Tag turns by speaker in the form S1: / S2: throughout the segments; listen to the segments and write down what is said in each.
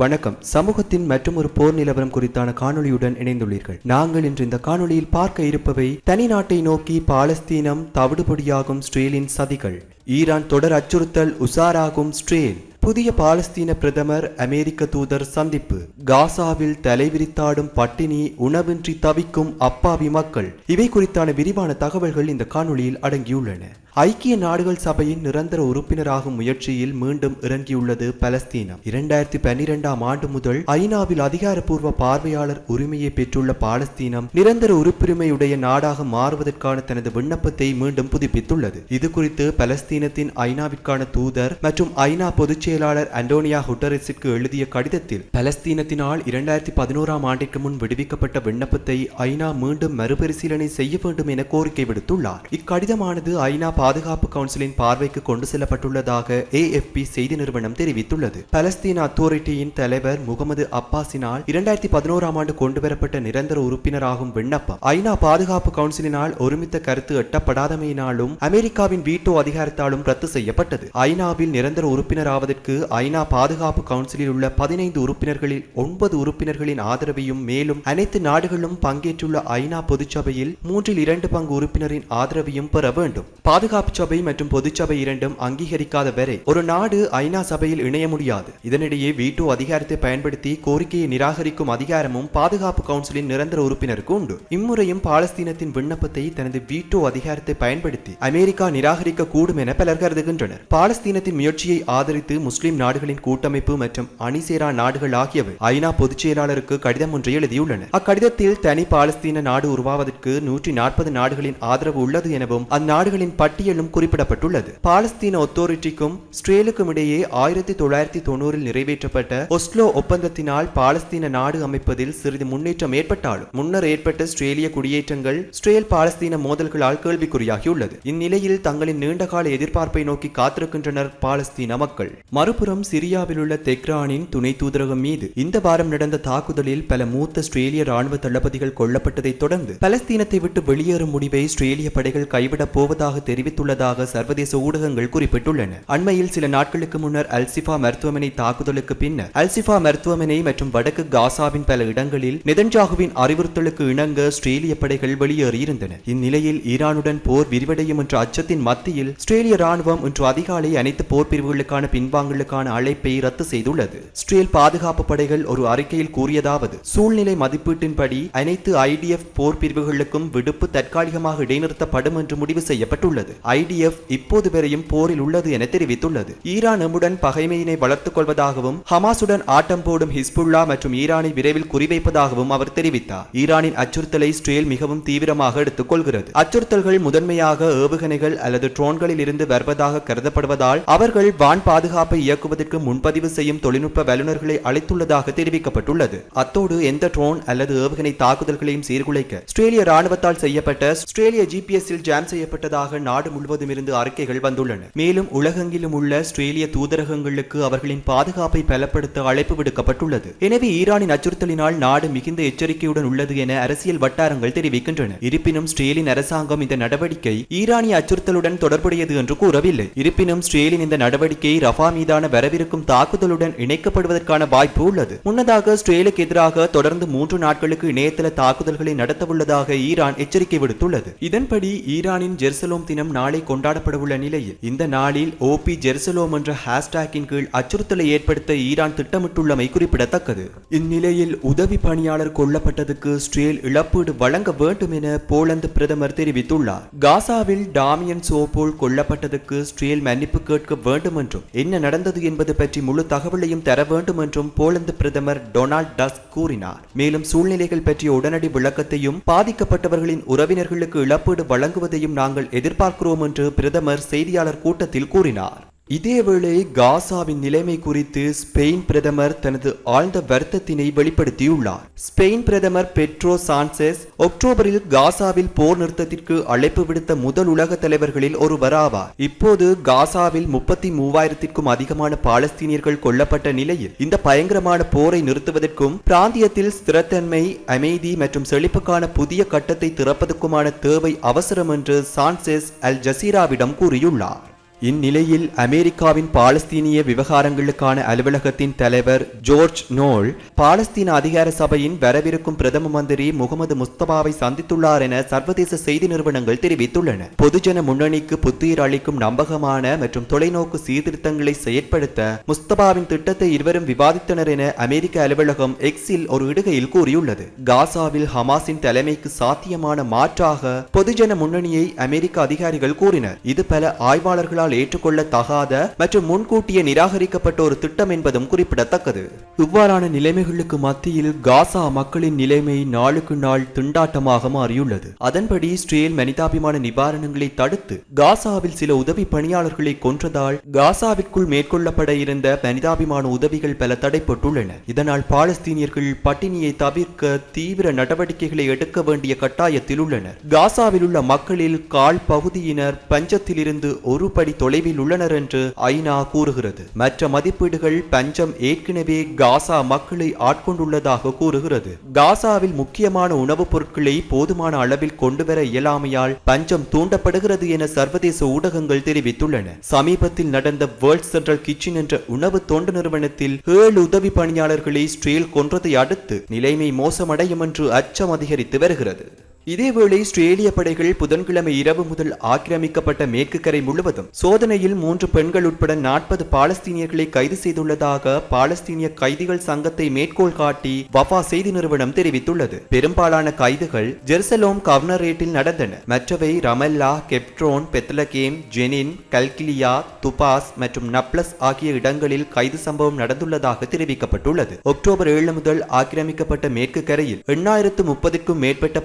S1: வணக்கம். சமூகத்தின் மற்றும் ஒரு போர் நிலவரம் குறித்தான காணொலியுடன் இணைந்துள்ளீர்கள். நாங்கள் இன்று இந்த காணொலியில் பார்க்க இருப்பவை தனி நாட்டை நோக்கி பாலஸ்தீனம் தவிடுபொடியாகும் ஸ்ட்ரேலின் சதிகள். ஈரான் தொடர் அச்சுறுத்தல் உசாராகும் ஸ்ட்ரேல் புதிய பாலஸ்தீன பிரதமர் அமெரிக்க தூதர் சந்திப்பு. காசாவில் தலைவிரித்தாடும் பட்டினி உணவின்றி தவிக்கும் அப்பாவி மக்கள். இவை குறித்தான விரிவான தகவல்கள் இந்த காணொளியில் அடங்கியுள்ளன. ஐக்கிய நாடுகள் சபையின் நிரந்தர உறுப்பினராகும் முயற்சியில் மீண்டும் இறங்கியுள்ளது பலஸ்தீனம். இரண்டாயிரத்தி பன்னிரெண்டாம் ஆண்டு முதல் ஐநாவில் அதிகாரப்பூர்வ பார்வையாளர் உரிமையை பெற்றுள்ள பாலஸ்தீனம் நிரந்தர உறுப்புரிமையுடைய நாடாக மாறுவதற்கான தனது விண்ணப்பத்தை மீண்டும் புதுப்பித்துள்ளது. இது குறித்து பலஸ்தீனத்தின் ஐநாவிற்கான தூதர் மற்றும் ஐநா பொதுச் செயலாளர் அண்டோனியா ஹுட்டரிஸிற்கு எழுதிய கடிதத்தில் பலஸ்தீனத்தினால் இரண்டாயிரத்தி பதினோராம் ஆண்டிற்கு முன் விடுவிக்கப்பட்ட விண்ணப்பத்தை ஐநா மீண்டும் மறுபரிசீலனை செய்ய வேண்டும் என கோரிக்கை விடுத்துள்ளார். இக்கடிதமானது ஐநா பாதுகாப்பு கவுன்சிலின் பார்வைக்கு கொண்டு செல்லப்பட்டுள்ளதாக ஏஎஃப்பி செய்தி நிறுவனம் தெரிவித்துள்ளது. பலஸ்தீன அத்தாரிட்டியின் தலைவர் முகமது அப்பாஸினால் இரண்டாயிரத்தி பதினோராம் ஆண்டு கொண்டுவரப்பட்ட நிரந்தர உறுப்பினராகும் விண்ணப்பம். ஐநா பாதுகாப்பு கவுன்சிலினால் ஒருமித்த கருத்து எட்டப்படாதமையினாலும் அமெரிக்காவின் வீட்டோ அதிகாரத்தாலும் ரத்து செய்யப்பட்டது. ஐநாவில் நிரந்தர உறுப்பினராவதற்கு ஐநா பாதுகாப்பு கவுன்சிலில் உள்ள பதினைந்து உறுப்பினர்களில் ஒன்பது உறுப்பினர்களின் ஆதரவையும் மேலும் அனைத்து நாடுகளும் பங்கேற்றுள்ள ஐநா பொதுச்சபையில் மூன்றில் இரண்டு பங்கு உறுப்பினரின் ஆதரவையும் பெற வேண்டும். பாதுகாப்பு பாதுகாப்பு சபை மற்றும் பொதுச்சபை இரண்டும் அங்கீகரிக்காத வரை ஒரு நாடு ஐநா சபையில் இணைய முடியாது. இதனிடையே வீட்டோ அதிகாரத்தை பயன்படுத்தி கோரிக்கையை நிராகரிக்கும் அதிகாரமும் பாதுகாப்பு கவுன்சிலின் நிரந்தர உறுப்பினருக்கு உண்டு. இம்முறையும் பாலஸ்தீனத்தின் விண்ணப்பத்தை தனது வீட்டோ அதிகாரத்தை பயன்படுத்தி அமெரிக்கா நிராகரிக்க கூடும் என பலர் கருதுகின்றனர். பாலஸ்தீனத்தின் முயற்சியை ஆதரித்து முஸ்லிம் நாடுகளின் கூட்டமைப்பு மற்றும் அணிசேரா நாடுகள் ஆகியவை ஐநா பொதுச் செயலாளருக்கு கடிதம் ஒன்றை எழுதியுள்ளன அக்கடிதத்தில் தனி பாலஸ்தீன நாடு உருவாவதற்கு நூற்றி நாற்பது நாடுகளின் ஆதரவு உள்ளது எனவும் அந்நாடுகளின் பட் பட்டியலும் குறிப்பிடப்பட்டுள்ளது. பாலஸ்தீன ஒத்தாரிட்டிக்கும் ஸ்ட்ரேலுக்கும் இடையே ஆயிரத்தி தொள்ளாயிரத்தி தொண்ணூறில் நிறைவேற்றப்பட்ட ஒஸ்லோ ஒப்பந்தத்தினால் பாலஸ்தீன நாடு அமைப்பதில் சிறிது முன்னேற்றம் ஏற்பட்டாலும் முன்னர் ஏற்பட்ட ஸ்ட்ரேலிய குடியேற்றங்கள் ஸ்ட்ரேல் பாலஸ்தீன மோதல்களால் கேள்விக்குறியாகியுள்ளது. இந்நிலையில் தங்களின் நீண்டகால எதிர்பார்ப்பை நோக்கி காத்திருக்கின்றனர் பாலஸ்தீன மக்கள். மறுபுறம் சிரியாவில் உள்ள தெக்ரானின் துணை தூதரகம் மீது இந்த வாரம் நடந்த தாக்குதலில் பல மூத்த ஸ்ட்ரேலிய ராணுவ தளபதிகள் கொல்லப்பட்டதைத் தொடர்ந்து பலஸ்தீனத்தை விட்டு வெளியேறும் முடிவை ஸ்ட்ரேலிய படைகள் கைவிடப் போவதாக தெரிவித்து தெரிவித்துள்ளதாக சர்வதேச ஊடகங்கள் குறிப்பிட்டுள்ளன. அண்மையில் சில நாட்களுக்கு முன்னர் அல்சிஃபா மருத்துவமனை தாக்குதலுக்கு பின்னர் அல்சிஃபா மருத்துவமனை மற்றும் வடக்கு காசாவின் பல இடங்களில் நெதன்ஜாகுவின் அறிவுறுத்தலுக்கு இணங்க ஸ்ட்ரேலிய படைகள் வெளியேறியிருந்தன. இந்நிலையில் ஈரானுடன் போர் விரிவடையும் என்ற அச்சத்தின் மத்தியில் ஸ்ட்ரேலிய ராணுவம் இன்று அதிகாலை அனைத்து போர் பிரிவுகளுக்கான பின்வாங்கலுக்கான அழைப்பை ரத்து செய்துள்ளது. ஸ்ட்ரேல் பாதுகாப்பு படைகள் ஒரு அறிக்கையில் கூறியதாவது சூழ்நிலை மதிப்பீட்டின்படி அனைத்து ஐடிஎஃப் போர் பிரிவுகளுக்கும் விடுப்பு தற்காலிகமாக இடைநிறுத்தப்படும் என்று முடிவு செய்யப்பட்டுள்ளது. ஐடிஎஃப் இப்போது வரையும் போரில் உள்ளது என தெரிவித்துள்ளது. ஈரான் நம்முடன் பகைமையினை வளர்த்துக் கொள்வதாகவும் ஹமாசுடன் ஆட்டம் போடும் ஹிஸ்புல்லா மற்றும் ஈரானை விரைவில் குறிவைப்பதாகவும் அவர் தெரிவித்தார். ஈரானின் அச்சுறுத்தலை ஸ்ட்ரேல் மிகவும் தீவிரமாக எடுத்துக் கொள்கிறது. அச்சுறுத்தல்கள் முதன்மையாக ஏவுகணைகள் அல்லது ட்ரோன்களில் இருந்து வருவதாக கருதப்படுவதால் அவர்கள் வான் பாதுகாப்பை இயக்குவதற்கு முன்பதிவு செய்யும் தொழில்நுட்ப வல்லுநர்களை அளித்துள்ளதாக தெரிவிக்கப்பட்டுள்ளது. அத்தோடு எந்த ட்ரோன் அல்லது ஏவுகணை தாக்குதல்களையும் சீர்குலைக்க ஆஸ்திரேலிய ராணுவத்தால் செய்யப்பட்ட ஆஸ்திரேலிய ஜிபிஎஸ்ஸில் ஜாம் செய்யப்பட்டதாக நாடு முழுவதும் இருந்து அறிக்கைகள் வந்துள்ளன. மேலும் உலகெங்கிலும் உள்ள ஆஸ்திரேலிய தூதரகங்களுக்கு அவர்களின் பாதுகாப்பை பலப்படுத்த அழைப்பு விடுக்கப்பட்டுள்ளது. எனவே ஈரானின் அச்சுறுத்தலினால் நாடு மிகுந்த எச்சரிக்கையுடன் உள்ளது என அரசியல் வட்டாரங்கள் தெரிவிக்கின்றன. இருப்பினும் ஸ்ட்ரேலின் அரசாங்கம் இந்த நடவடிக்கை ஈரானிய அச்சுறுத்தலுடன் தொடர்புடையது என்று கூறவில்லை. இருப்பினும் ஸ்ட்ரேலின் இந்த நடவடிக்கை ரஃபா மீதான வரவிருக்கும் தாக்குதலுடன் இணைக்கப்படுவதற்கான வாய்ப்பு உள்ளது. முன்னதாக ஸ்ட்ரேலுக்கு எதிராக தொடர்ந்து மூன்று நாட்களுக்கு இணையதள தாக்குதல்களை நடத்தவுள்ளதாக ஈரான் எச்சரிக்கை விடுத்துள்ளது. இதன்படி ஈரானின் ஜெருசலோம் தினம் நாளை கொண்டாடப்படவுள்ள நிலையில் இந்த நாளில் ஓபி ஜெருசலோம் என்ற ஹேஷ்டேக்கின் கீழ் அச்சுறுத்தலை ஏற்படுத்த ஈரான் திட்டமிட்டுள்ளமை குறிப்பிடத்தக்கது. இந்நிலையில் உதவி பணியாளர் கொல்லப்பட்டதுக்கு ஸ்ட்ரேல் இழப்பீடு வழங்க வேண்டும் என போலந்து பிரதமர் தெரிவித்துள்ளார். காசாவில் டாமியன் சோபோல் கொல்லப்பட்டதுக்கு ஸ்ட்ரேல் மன்னிப்பு கேட்க வேண்டும் என்றும் என்ன நடந்தது என்பது பற்றி முழு தகவலையும் தர வேண்டும் என்றும் போலந்து பிரதமர் டொனால்ட் டஸ்க் கூறினார். மேலும் சூழ்நிலைகள் பற்றிய உடனடி விளக்கத்தையும் பாதிக்கப்பட்டவர்களின் உறவினர்களுக்கு இழப்பீடு வழங்குவதையும் நாங்கள் எதிர்பார்க்கிறோம். என்று பிரதமர் செய்தியாளர் கூட்டத்தில் கூறினார். இதேவேளை காசாவின் நிலைமை குறித்து ஸ்பெயின் பிரதமர் தனது ஆழ்ந்த வருத்தத்தினை வெளிப்படுத்தியுள்ளார். ஸ்பெயின் பிரதமர் பெட்ரோ சான்செஸ் அக்டோபரில் காசாவில் போர் நிறுத்தத்திற்கு அழைப்பு விடுத்த முதல் உலக தலைவர்களில் ஒருவராவார். இப்போது காசாவில் முப்பத்தி மூவாயிரத்திற்கும் அதிகமான பாலஸ்தீனியர்கள் கொல்லப்பட்ட நிலையில் இந்த பயங்கரமான போரை நிறுத்துவதற்கும் பிராந்தியத்தில் ஸ்திரத்தன்மை அமைதி மற்றும் செழிப்புக்கான புதிய கட்டத்தை திறப்பதற்குமான தேவை அவசரம் என்று சான்செஸ் அல் ஜசீராவிடம் கூறியுள்ளார். இந்நிலையில் அமெரிக்காவின் பாலஸ்தீனிய விவகாரங்களுக்கான அலுவலகத்தின் தலைவர் ஜோர்ஜ் நோல் பாலஸ்தீன அதிகார சபையின் வரவிருக்கும் பிரதம மந்திரி முகமது முஸ்தபாவை சந்தித்துள்ளார் என சர்வதேச செய்தி நிறுவனங்கள் தெரிவித்துள்ளன. பொதுஜன முன்னணிக்கு புத்துயிர் அளிக்கும் நம்பகமான மற்றும் தொலைநோக்கு சீர்திருத்தங்களை செயற்படுத்த முஸ்தபாவின் திட்டத்தை இருவரும் விவாதித்தனர் என அமெரிக்க அலுவலகம் எக்ஸில் ஒரு இடுகையில் கூறியுள்ளது. காசாவில் ஹமாஸின் தலைமைக்கு சாத்தியமான மாற்றாக பொதுஜன முன்னணியை அமெரிக்க அதிகாரிகள் கூறினர். இது பல ஆய்வாளர்களால் ஏற்றுக்கொள்ள தகாத மற்றும் முன்கூட்டியே நிராகரிக்கப்பட்ட ஒரு திட்டம் என்பதும் குறிப்பிடத்தக்கது. இவ்வாறான நிலைமைகளுக்கு மத்தியில் காசா மக்களின் நிலைமை நாளுக்கு நாள் திண்டாட்டமாக மாறியுள்ளது. அதன்படி இஸ்ரேல் மனிதாபிமான நிவாரணங்களை தடுத்து காசாவில் சில உதவி பணியாளர்களை கொன்றதால் காசாவிற்குள் மேற்கொள்ளப்பட இருந்த மனிதாபிமான உதவிகள் பல தடைப்பட்டுள்ளன. இதனால் பாலஸ்தீனியர்கள் பட்டினியை தவிர்க்க தீவிர நடவடிக்கைகளை எடுக்க வேண்டிய கட்டாயத்தில் உள்ளனர். காசாவில் உள்ள மக்களில் கால் பகுதியினர் பஞ்சத்திலிருந்து ஒரு படி தொலைவில் உள்ளனர் என்று ஐநா கூறுகிறது. மற்ற மதிப்பீடுகள் பஞ்சம் ஏற்கனவே காசா மக்களை ஆட்கொண்டுள்ளதாக கூறுகிறது. காசாவில் முக்கியமான உணவுப் பொருட்களை போதுமான அளவில் கொண்டுவர இயலாமையால் பஞ்சம் தூண்டப்படுகிறது என சர்வதேச ஊடகங்கள் தெரிவித்துள்ளன. சமீபத்தில் நடந்த வேர்ல்ட் சென்ட்ரல் கிச்சன் என்ற உணவு தொண்டு நிறுவனத்தில் ஏழு உதவி பணியாளர்களை ஸ்ட்ரீல் கொன்றதை அடுத்து நிலைமை மோசமடையும் என்று அச்சம் அதிகரித்து வருகிறது. இதேவேளை இஸ்ரேலிய படைகள் புதன்கிழமை இரவு முதல் ஆக்கிரமிக்கப்பட்ட மேற்கு கரை முழுவதும் சோதனையில் மூன்று பெண்கள் உட்பட நாற்பது பாலஸ்தீனியர்களை கைது செய்துள்ளதாக பாலஸ்தீனிய கைதிகள் சங்கத்தை மேற்கோள் காட்டி வஃபா செய்தி நிறுவனம் தெரிவித்துள்ளது. பெரும்பாலான கைதுகள் ஜெருசலோம் கவர்னரேட்டில் நடந்தன. மற்றவை ரமல்லா கெப்ட்ரோன் பெத்லகேம் ஜெனின் கல்கிலியா துபாஸ் மற்றும் நப்ளஸ் ஆகிய இடங்களில் கைது சம்பவம் நடந்துள்ளதாக தெரிவிக்கப்பட்டுள்ளது. அக்டோபர் ஏழு முதல் ஆக்கிரமிக்கப்பட்ட மேற்கு கரையில் எண்ணாயிரத்து முப்பதுக்கும் மேற்பட்ட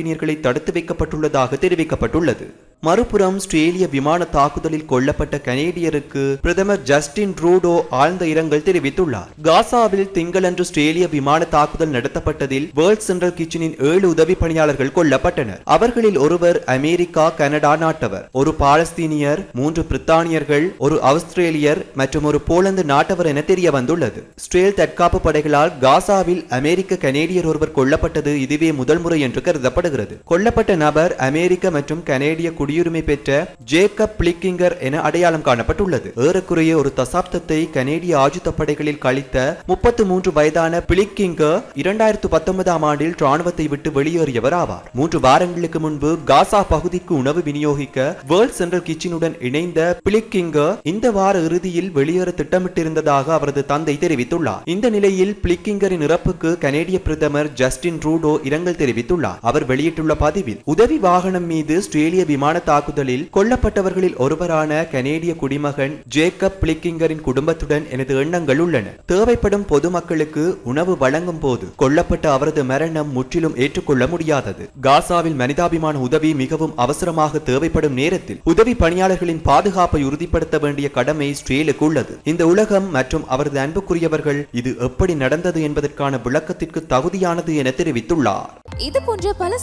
S1: பாலஸ்தீனியர்களை தடுத்து வைக்கப்பட்டுள்ளதாக தெரிவிக்கப்பட்டுள்ளது. மறுபுறம் ஆஸ்திரேலிய விமான தாக்குதலில் கொல்லப்பட்ட கனேடியருக்கு பிரதமர் ஜஸ்டின் ட்ரூடோ ஆழ்ந்த இரங்கல் தெரிவித்துள்ளார். காசாவில் திங்களன்று ஆஸ்திரேலிய விமான தாக்குதல் நடத்தப்பட்டதில் வேர்ல்ட் சென்ட்ரல் கிச்சனின் ஏழு உதவி பணியாளர்கள் கொல்லப்பட்டனர். அவர்களில் ஒருவர் அமெரிக்கா கனடா நாட்டவர். ஒரு பாலஸ்தீனியர் மூன்று பிரித்தானியர்கள் ஒரு ஆஸ்திரேலியர் மற்றும் ஒரு போலந்து நாட்டவர் என தெரிய வந்துள்ளது ஸ்ட்ரேல் தற்காப்பு படைகளால் காசாவில் அமெரிக்க கனேடியர் ஒருவர் கொல்லப்பட்டது இதுவே முதல் முறை என்று கருதப்படுகிறது. கொல்லப்பட்ட நபர் அமெரிக்க மற்றும் கனேடிய குடியுரிமை பெற்ற ஜேக்கப் பிளிக்கிங்கர் என அடையாளம் காணப்பட்டுள்ளது. ஏறக்குறைய ஒரு தசாப்தத்தை கனேடிய ஆயுத படைகளில் கழித்த முப்பத்து மூன்று வயதான பிளிக்கிங்கர் இரண்டாயிரத்து பத்தொன்பதாம் ஆண்டில் ராணுவத்தை விட்டு வெளியேறியவர் ஆவார். மூன்று வாரங்களுக்கு முன்பு காசா பகுதிக்கு உணவு விநியோகிக்க வேர்ல்ட் சென்ட்ரல் கிச்சனுடன் இணைந்த பிளிக்கிங்கர் இந்த வார இறுதியில் வெளியேற திட்டமிட்டிருந்ததாக அவரது தந்தை தெரிவித்துள்ளார். இந்த நிலையில் பிளிக்கிங்கரின் இறப்புக்கு கனேடிய பிரதமர் ஜஸ்டின் ட்ரூடோ இரங்கல் தெரிவித்துள்ளார். அவர் வெளியிட்டுள்ள பதிவில் உதவி வாகனம் மீது ஆஸ்திரேலிய விமான தாக்குதலில் கொல்லப்பட்டவர்களில் ஒருவரான கனேடிய குடிமகன் ஜேக்கப் பிளிக்கிங்கரின் குடும்பத்துடன் எனது எண்ணங்கள் உள்ளன. தேவைப்படும் பொதுமக்களுக்கு உணவு வழங்கும் போது கொல்லப்பட்ட அவரது மரணம் முற்றிலும் ஏற்றுக்கொள்ள முடியாதது. காசாவில் மனிதாபிமான உதவி மிகவும் அவசரமாக தேவைப்படும் நேரத்தில் உதவி பணியாளர்களின் பாதுகாப்பை உறுதிப்படுத்த வேண்டிய கடமை ஸ்ட்ரேலுக்கு உள்ளது. இந்த உலகம் மற்றும் அவரது அன்புக்குரியவர்கள் இது எப்படி நடந்தது என்பதற்கான விளக்கத்திற்கு தகுதியானது என தெரிவித்துள்ளார்.
S2: இது போன்ற பல